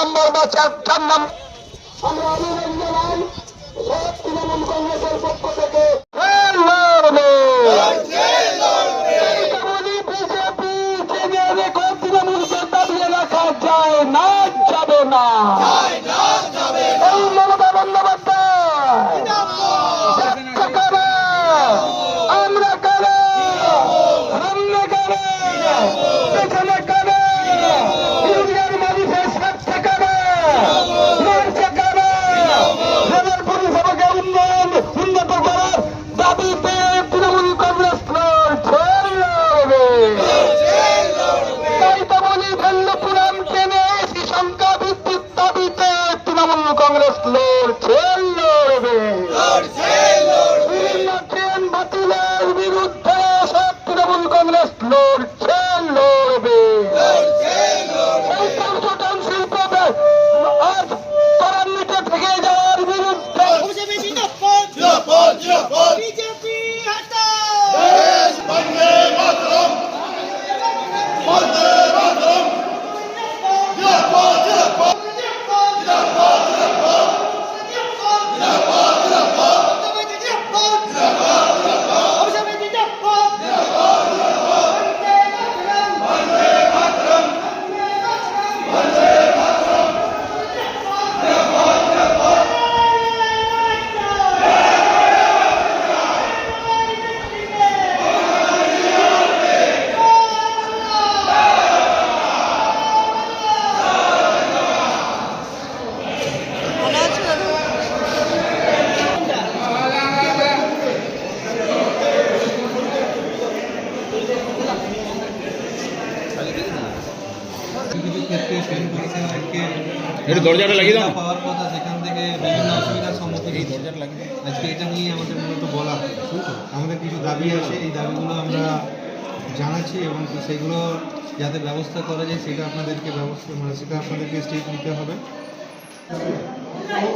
নম্বর বা চার নম্বর আমরা সব তৃণমূল কংগ্রেসের পক্ষ একটু দরজাটা লাগিয়ে দাও না। পাওয়ার কথা সেখান থেকে বিভিন্ন অসুবিধার সম্মুখীন হচ্ছে। আজকে এটা নিয়ে আমাদের মূলত বলা আমাদের কিছু দাবি আছে এই দাবিগুলো আমরা জানাচ্ছি এবং সেগুলো যাতে ব্যবস্থা করা যায় সেটা আপনাদেরকে ব্যবস্থা মানে সেটা আপনাদেরকে স্টেপ নিতে হবে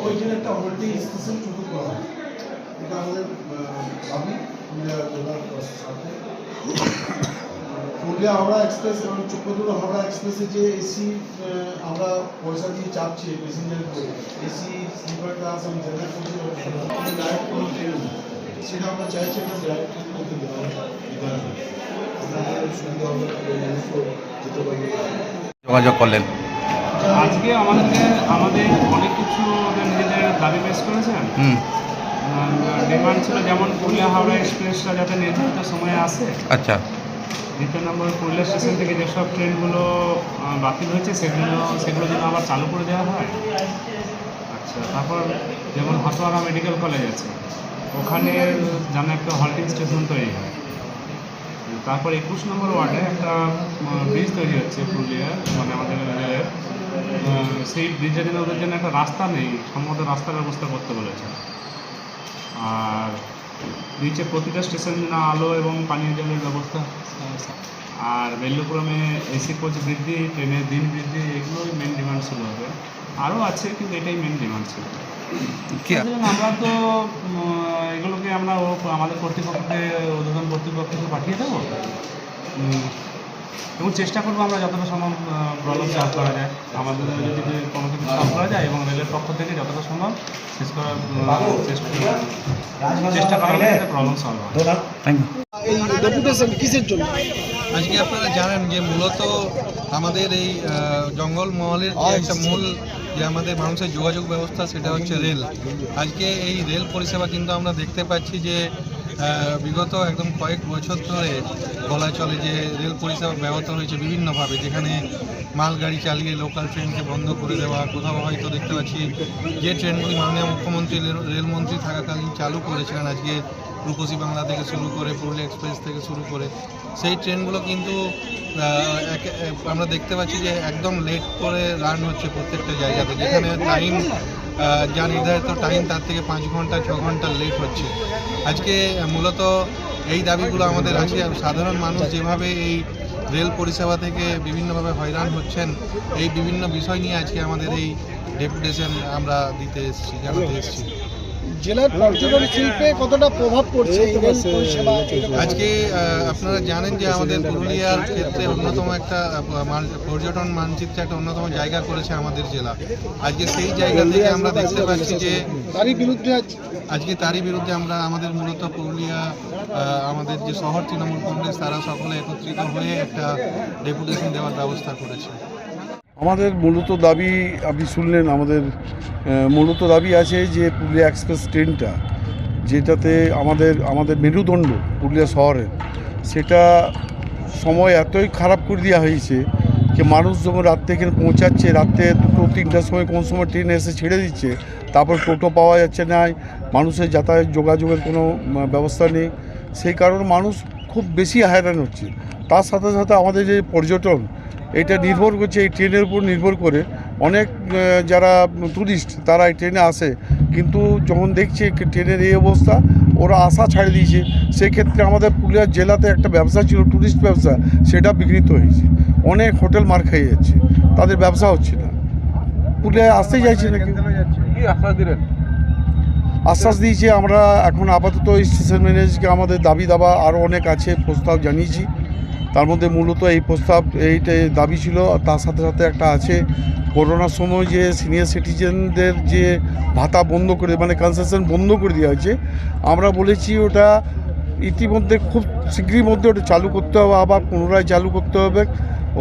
ওইখানে একটা অলরেডি স্টেশন শুরু করা এটা আমাদের সাথে পুরুলিয়া হাওড়া এক্সপ্রেস এবং চক্রদুর হাওড়া এক্সপ্রেসে যে এসি আমরা পয়সা দিয়ে চাপছি প্যাসেঞ্জারের উপরে এসি স্লিপার ক্লাস এবং জেনারেল কোচের ডাইরেক্ট কোনো ট্রেন সেটা আমরা চাইছি একটা ডাইরেক্ট ট্রেন করতে দেওয়া বিধানসভা আপনাদের সুবিধা হবে যেতে পারবে যোগাযোগ করলেন। আজকে আমাদেরকে আমাদের অনেক কিছু ওদের নিজেদের দাবি পেশ করেছেন। হুম। ডিমান্ড ছিল যেমন পুরুলিয়া হাওড়া এক্সপ্রেসটা যাতে নির্ধারিত সময়ে আসে। আচ্ছা। দ্বিতীয় নম্বর পুরুলিয়া স্টেশন থেকে যেসব ট্রেনগুলো বাতিল হয়েছে, সেগুলো সেগুলো যেন আবার চালু করে দেওয়া হয়? আচ্ছা তারপর যেমন হাতোয়ারা মেডিকেল কলেজ আছে, ওখানে যেন একটা হল্টিং স্টেশন তৈরি হয়। তারপর একুশ নম্বর ওয়ার্ডে একটা ব্রিজ তৈরি হচ্ছে পুরুলিয়া মানে আমাদের রেলের। সেই ব্রিজের জন্য ওদের জন্য একটা রাস্তা নেই, সম্ভবত রাস্তার ব্যবস্থা করতে বলেছে। আর নিচে প্রতিটা স্টেশন যেন আলো এবং পানীয় জলের ব্যবস্থা আর বেল্লুপুরমে এসি কোচ বৃদ্ধি ট্রেনের দিন বৃদ্ধি এগুলোই মেন ডিমান্ড শুরু হবে আরও আছে কিন্তু এটাই মেন ডিমান্ড ছিল। আমরা তো এগুলোকে আমরা ও আমাদের কর্তৃপক্ষকে উদ্বোধন কর্তৃপক্ষকে পাঠিয়ে দেবো। এবং চেষ্টা করব আমরা যতটা সম্ভব প্রবলেম সলভ করা যায়। আমাদের যদি কোনো কিছু সলভ করা যায় এবং রেলের পক্ষ থেকে যতটা সম্ভব শেষ করার চেষ্টা চেষ্টা করা যাতে প্রবলেম সলভ হয়। থ্যাংক ইউ এই ডেপুটেশন কিসের জন্য? আজকে আপনারা জানেন যে মূলত আমাদের এই জঙ্গল মহলের যে একটা মূল যে আমাদের মানুষের যোগাযোগ ব্যবস্থা সেটা হচ্ছে রেল। আজকে এই রেল পরিষেবা কিন্তু আমরা দেখতে পাচ্ছি যে বিগত একদম কয়েক বছর ধরে বলা চলে যে রেল পরিষেবা ব্যাহত হয়েছে বিভিন্নভাবে, যেখানে মালগাড়ি চালিয়ে লোকাল ট্রেনকে বন্ধ করে দেওয়া, কোথাও হয়তো দেখতে পাচ্ছি যে ট্রেনগুলি মাননীয় মুখ্যমন্ত্রী রেলমন্ত্রী থাকাকালীন চালু করেছিলেন। আজকে রূপসী বাংলা থেকে শুরু করে পুরুলিয়া এক্সপ্রেস থেকে শুরু করে, সেই ট্রেনগুলো কিন্তু আমরা দেখতে পাচ্ছি যে একদম লেট করে রান হচ্ছে প্রত্যেকটা জায়গাতে যেখানে টাইম যা নির্ধারিত টাইম তার থেকে পাঁচ ঘণ্টা, ছ ঘণ্টা লেট হচ্ছে। আজকে মূলত এই দাবিগুলো আমাদের আছে আর সাধারণ মানুষ যেভাবে এই রেল পরিষেবা থেকে বিভিন্নভাবে হয়রান হচ্ছেন, এই বিভিন্ন বিষয় নিয়ে আজকে আমাদের এই ডেপুটেশন আমরা দিতে এসেছি, জানাতে এসেছি। জেলার পর্যটন শিল্পে কতটা প্রভাব পড়ছে? আজকে আহ, আপনারা জানেন যে আমাদের পুরুলিয়ার ক্ষেত্রে অন্যতম একটা পর্যটন মানচিত্রে একটা অন্যতম জায়গা করেছে আমাদের জেলা। আজকে সেই জায়গা থেকে আমরা দেখতে পাচ্ছি যে তারই বিরুদ্ধে আজকে তারই বিরুদ্ধে আমরা আমাদের মূলত পুরুলিয়া আহ, আমাদের যে শহর তৃণমূল কংগ্রেস তারা সকলে একত্রিত হয়ে একটা ডেপুটেশন দেওয়ার ব্যবস্থা করেছে। আমাদের মূলত দাবি, আপনি শুনলেন, আমাদের মূলত দাবি আছে যে পুরুলিয়া এক্সপ্রেস ট্রেনটা, যেটাতে আমাদের আমাদের মেরুদণ্ড পুরুলিয়া শহরের, সেটা সময় এতই খারাপ করে দেওয়া হয়েছে যে মানুষ যখন রাত্রে এখানে পৌঁছাচ্ছে রাত্রে দুটো, তিনটার সময় কোন সময় ট্রেন এসে ছেড়ে দিচ্ছে, তারপর টোটো পাওয়া যাচ্ছে না, মানুষের যাতায়াত যোগাযোগের কোনো ব্যবস্থা নেই, সেই কারণে মানুষ খুব বেশি হয়রান হচ্ছে। তার সাথে সাথে আমাদের যে পর্যটন এটা নির্ভর করছে এই ট্রেনের উপর নির্ভর করে। অনেক যারা ট্যুরিস্ট তারা এই ট্রেনে আসে। কিন্তু যখন দেখছে ট্রেনের এই অবস্থা ওরা আশা ছাড়ে দিয়েছে। সেক্ষেত্রে আমাদের পুরুলিয়া জেলাতে একটা ব্যবসা ছিল ট্যুরিস্ট ব্যবসা সেটা বিঘ্নিত হয়েছে। অনেক হোটেল মার খেয়ে যাচ্ছে। তাদের ব্যবসা হচ্ছে না। পুরুলিয়ায় আসতেই চাইছে না। আশ্বাস দিয়েছে আমরা এখন আপাতত স্টেশন ম্যানেজকে আমাদের দাবি দাবা আরও অনেক আছে প্রস্তাব জানিয়েছি। তার মধ্যে মূলত এই প্রস্তাব, এইটা দাবি ছিল তার সাথে সাথে একটা আছে, করোনার সময় যে সিনিয়র সিটিজেনদের যে ভাতা বন্ধ করে মানে কনসেশন বন্ধ করে দেওয়া হয়েছে, আমরা বলেছি ওটা ইতিমধ্যে খুব শীঘ্রই মধ্যে ওটা চালু করতে হবে, আবার পুনরায় চালু করতে হবে।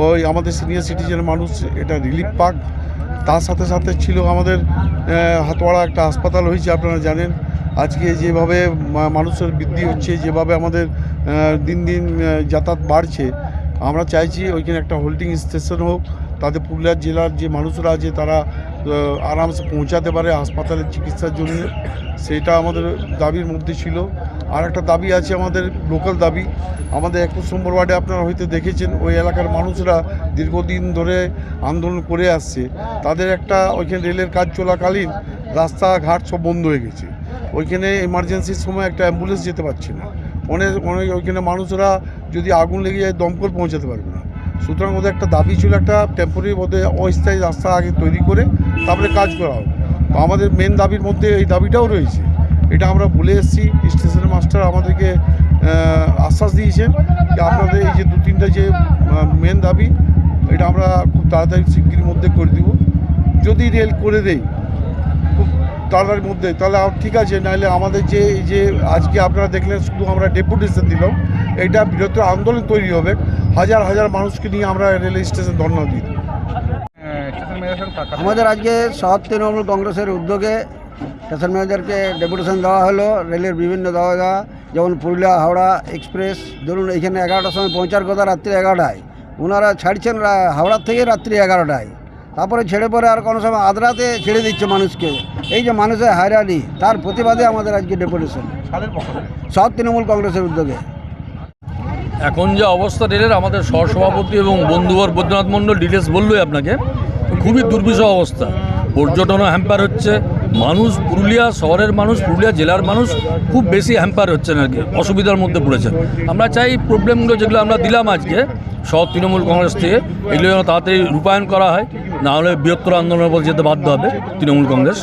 ওই আমাদের সিনিয়র সিটিজেন মানুষ এটা রিলিফ পাক। তার সাথে সাথে ছিল আমাদের হাতোয়াড়া একটা হাসপাতাল হয়েছে, আপনারা জানেন। আজকে যেভাবে মানুষের বৃদ্ধি হচ্ছে, যেভাবে আমাদের দিন দিন যাতায়াত বাড়ছে, আমরা চাইছি ওইখানে একটা হোল্ডিং স্টেশন হোক, তাতে পুরুলিয়া জেলার যে মানুষরা আছে তারা আরামসে পৌঁছাতে পারে হাসপাতালের চিকিৎসার জন্য। সেটা আমাদের দাবির মধ্যে ছিল। আর একটা দাবি আছে আমাদের লোকাল দাবি। আমাদের একুশ নম্বর ওয়ার্ডে আপনারা হয়তো দেখেছেন, ওই এলাকার মানুষরা দীর্ঘদিন ধরে আন্দোলন করে আসছে। তাদের একটা ওইখানে রেলের কাজ চলাকালীন রাস্তাঘাট সব বন্ধ হয়ে গেছে। ওইখানে এমার্জেন্সির সময় একটা অ্যাম্বুলেন্স যেতে পারছে না। অনেক অনেক ওইখানে মানুষরা যদি আগুন লেগে যায়, দমকল পৌঁছাতে পারবে না। সুতরাং ওদের একটা দাবি ছিল একটা টেম্পোরারি ওদের অস্থায়ী রাস্তা আগে তৈরি করে তারপরে কাজ করা হবে তো আমাদের মেন দাবির মধ্যে এই দাবিটাও রয়েছে। এটা আমরা বলে এসেছি স্টেশনের মাস্টার আমাদেরকে আশ্বাস দিয়েছেন যে আপনাদের এই যে দু তিনটা যে মেন দাবি, এটা আমরা খুব তাড়াতাড়ি শিগগির মধ্যে করে দিব। যদি রেল করে দেই খুব মধ্যে তাহলে আর ঠিক আছে নাহলে আমাদের যে এই যে আজকে আপনারা দেখলেন শুধু আমরা ডেপুটেশন দিলাম এটা বৃহত্তর আন্দোলন তৈরি হবে। হাজার হাজার মানুষকে নিয়ে আমরা রেল স্টেশন ধর্ণা দিই। আমাদের আজকে শহর তৃণমূল কংগ্রেসের উদ্যোগে স্টেশন ম্যানেজারকে ডেপুটেশন দেওয়া হলো রেলের বিভিন্ন দেওয়া দেওয়া যেমন পুরুলিয়া হাওড়া এক্সপ্রেস ধরুন এখানে এগারোটার সময় পৌঁছার কথা রাত্রি এগারোটায়। ওনারা ছাড়ছেন হাওড়ার থেকে রাত্রি এগারোটায়। তারপরে ছেড়ে পরে আর কোনো সময় আদ্রাতে ছেড়ে দিচ্ছে মানুষকে। এই যে মানুষের হায়রানি তার প্রতিবাদে আমাদের আজকে ডেপুটেশন। সব তৃণমূল কংগ্রেসের উদ্যোগে। এখন যে অবস্থা রেলের আমাদের সহসভাপতি এবং বন্ধুবর বৈদ্যনাথ মণ্ডল ডিটেলস বললোই আপনাকে খুবই দুর্বিষহ অবস্থা। পর্যটনও হ্যাম্পার হচ্ছে মানুষ পুরুলিয়া, শহরের মানুষ, পুরুলিয়া জেলার মানুষ খুব বেশি হ্যাম্পার হচ্ছেন আর কি, অসুবিধার মধ্যে পড়েছে আমরা চাই প্রবলেমগুলো যেগুলো আমরা দিলাম আজকে সব তৃণমূল কংগ্রেস থেকে, এগুলো যেন তাড়াতাড়ি রূপায়ণ করা হয়, না হলে বৃহত্তর আন্দোলনের উপর যেতে বাধ্য হবে তৃণমূল কংগ্রেস।